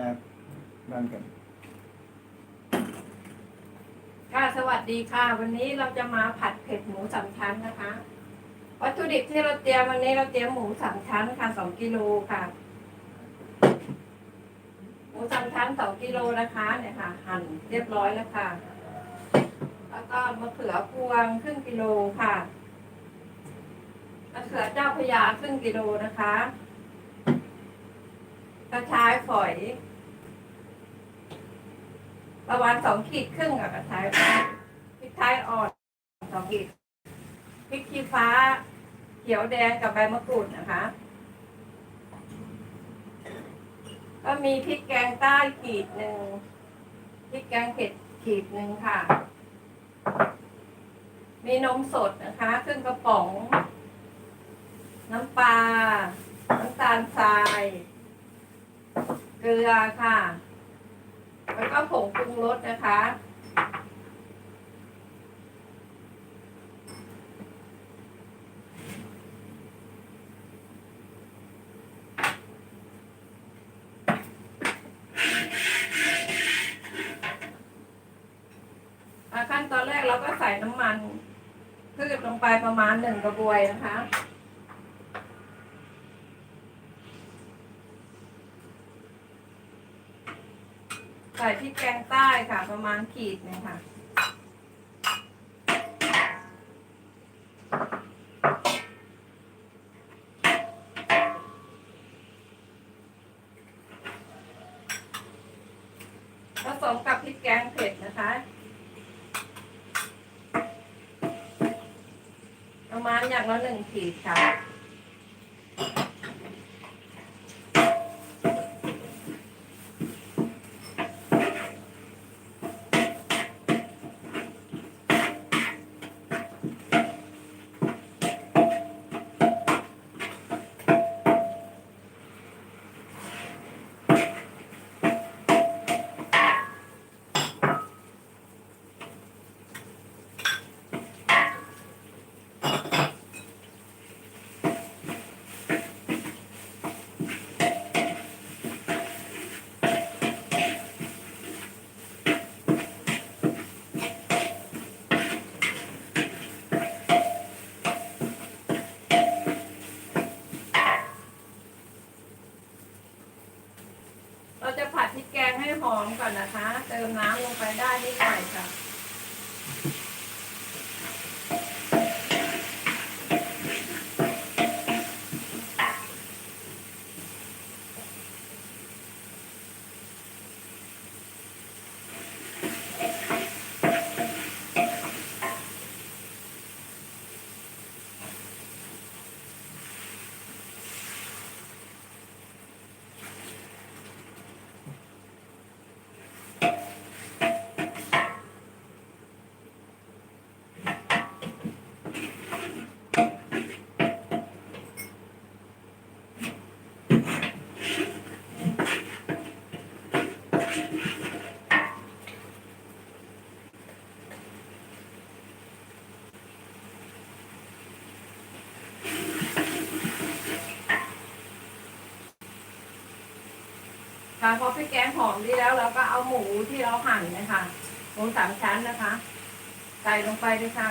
มานั่นกันค่ะสวัสดีค่ะ วันนี้เราจะมาผัดเผ็ดหมูสามชั้นนะคะ วัตถุดิบที่เราเตรียมวันนี้เราเตรียมหมูสามชั้นค่ะสองกิโลค่ะ หมูสามชั้นสองกิโลนะคะเนี่ยค่ะ หั่นเรียบร้อยแล้วค่ะ แล้วก็มะเขือพวงครึ่งกิโลค่ะมะเขือเจ้าพยาครึ่งกิโลนะคะกระชายฝอย ประมาณสองขีดครึ่งกับกระชายพริกไทยอ่อนสองขีดพริกขี้ฟ้า เขียวแดงกับใบมะกรูดนะคะ ก็มีพริกแกงใต้ขีดหนึ่งพริกแกงเผ็ดขีดหนึ่งค่ะ มีนมสดนะคะครึ่งกระป๋อง น้ำปลาน้ำตาลทราย เกลือค่ะ แล้วก็ผงปรุงรสนะคะ ขั้นตอนแรกเราก็ใส่น้ำมันพืชลงไปประมาณหนึ่งกระบวยนะคะ ใส่พริกแกงใต้ค่ะ ประมาณขีดนึงค่ะ ผสมกับพริกแกงเผ็ดนะคะ ประมาณอย่างละหนึ่งขีดค่ะ นนะคะ เติมน้ำลงไปได้นิดหน่อยค่ะ ค่ะพอพริกแกงหอมดีแล้วเราก็เอาหมูที่เราหั่นนะคะหมูสามชั้นนะคะ ใส่ลงไปเลยค่ะ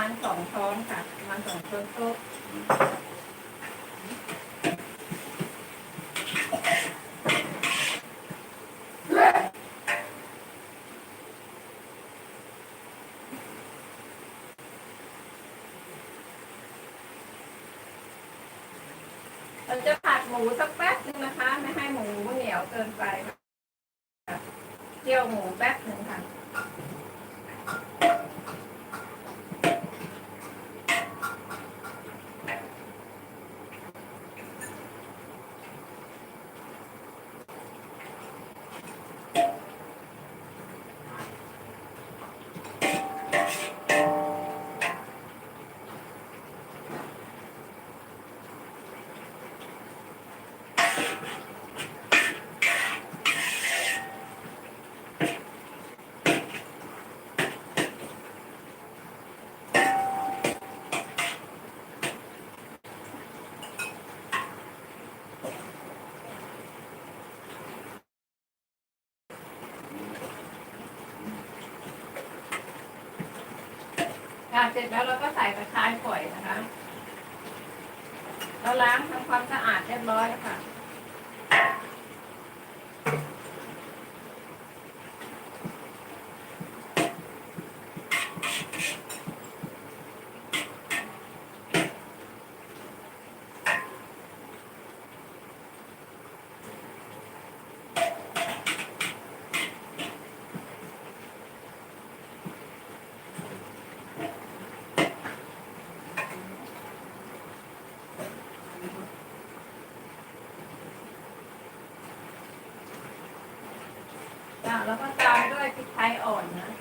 มาณสองช้อนค่ะประมาณสองช้อนโต๊ะ เราจะผัดหมูสักแป๊บนึงนะคะ ไม่ให้หมูเหนียวเกินไปค่ะเจียวหมูแป๊บหนึ่งค่ะ ค่ะเสร็จแล้วเราก็ใส่กระชายข่อยนะคะเราล้างทำความสะอาดเรียบร้อยค่ะ แล้วก็ตามด้วยพริกไทยอ่อนนะค่ะ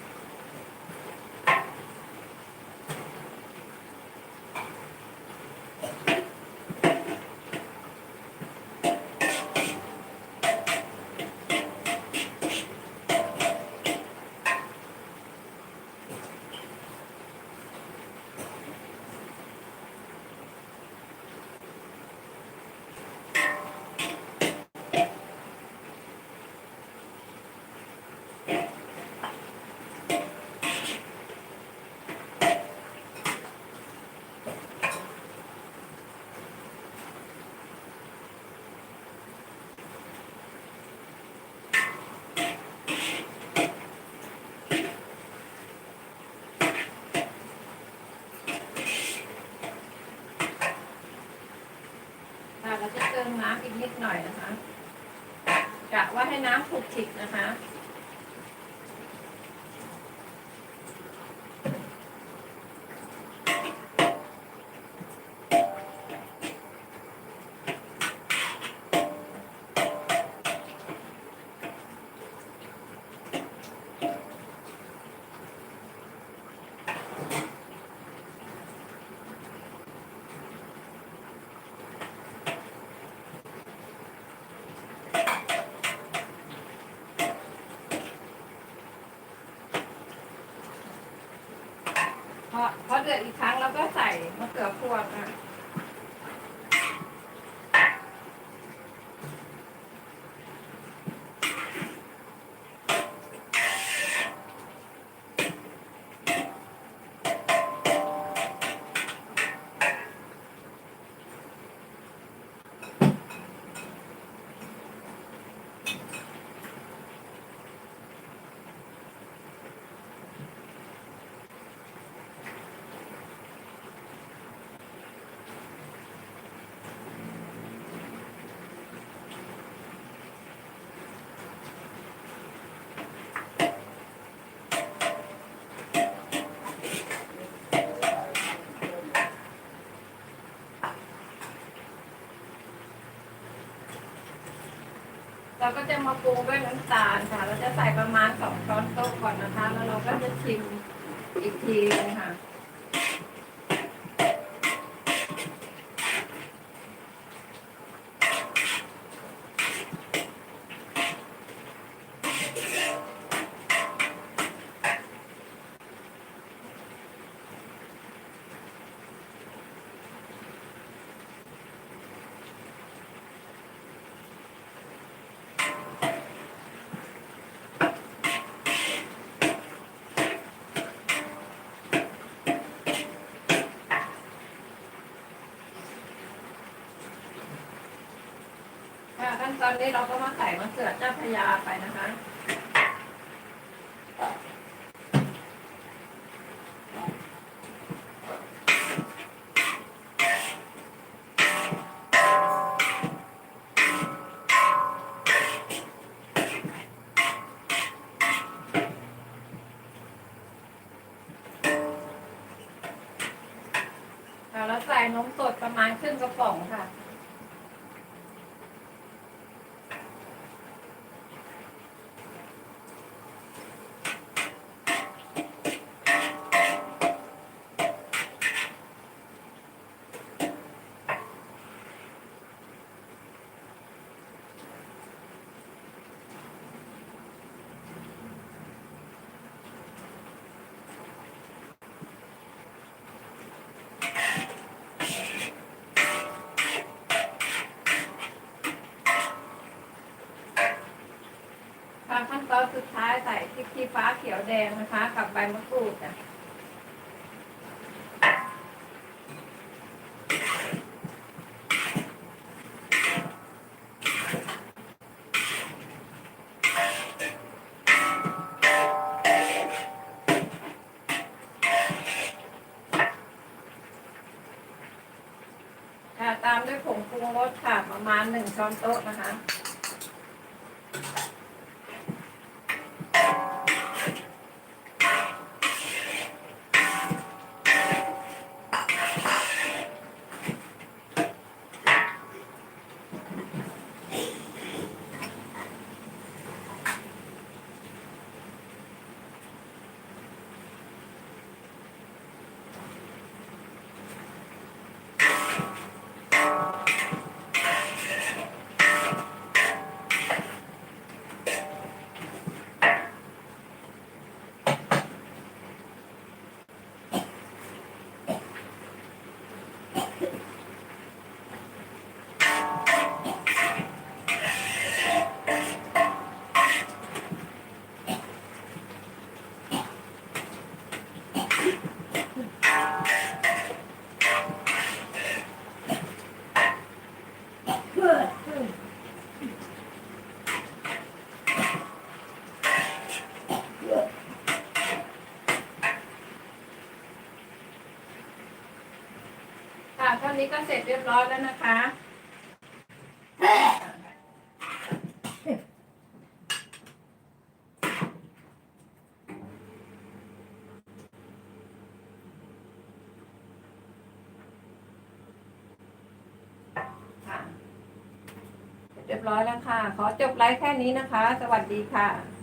น้ำอีกนิดหน่อยนะคะกะว่าให้น้ำขลุกขลิกนะคะ พ อีกครั้งแล้วก็ใส่มะเขือพวงนะ เราก็จะมาปรุงด้วยน้ำตาลค่ะ เราจะใส่ประมาณสองช้อนโต๊ะก่อนนะคะ แล้วเราก็จะชิมอีกทีนึงค่ะ กันตอนนี้เราก็มาใส่มะเขือเจ้าพระยาไปนะคะค่ะแล้วใส่นมสดประมาณครึ่งกระป๋องค่ะ ฟ้าเขียวแดงนะคะ กับใบมะกรูดนะค่ะตามด้วยผงปรุงรสค่ะ ประมาณหนึ่งช้อนโต๊ะนะคะ นี้ก็เสร็จเรียบร้อยแล้วนะคะ เรียบร้อยแล้วค่ะ ขอจบไลฟ์แค่นี้นะคะ สวัสดีค่ะ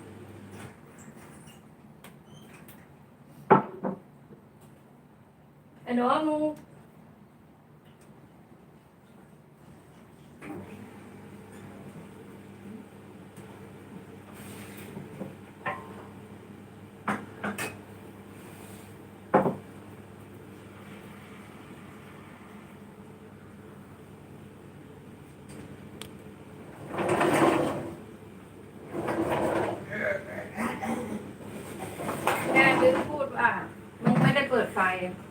science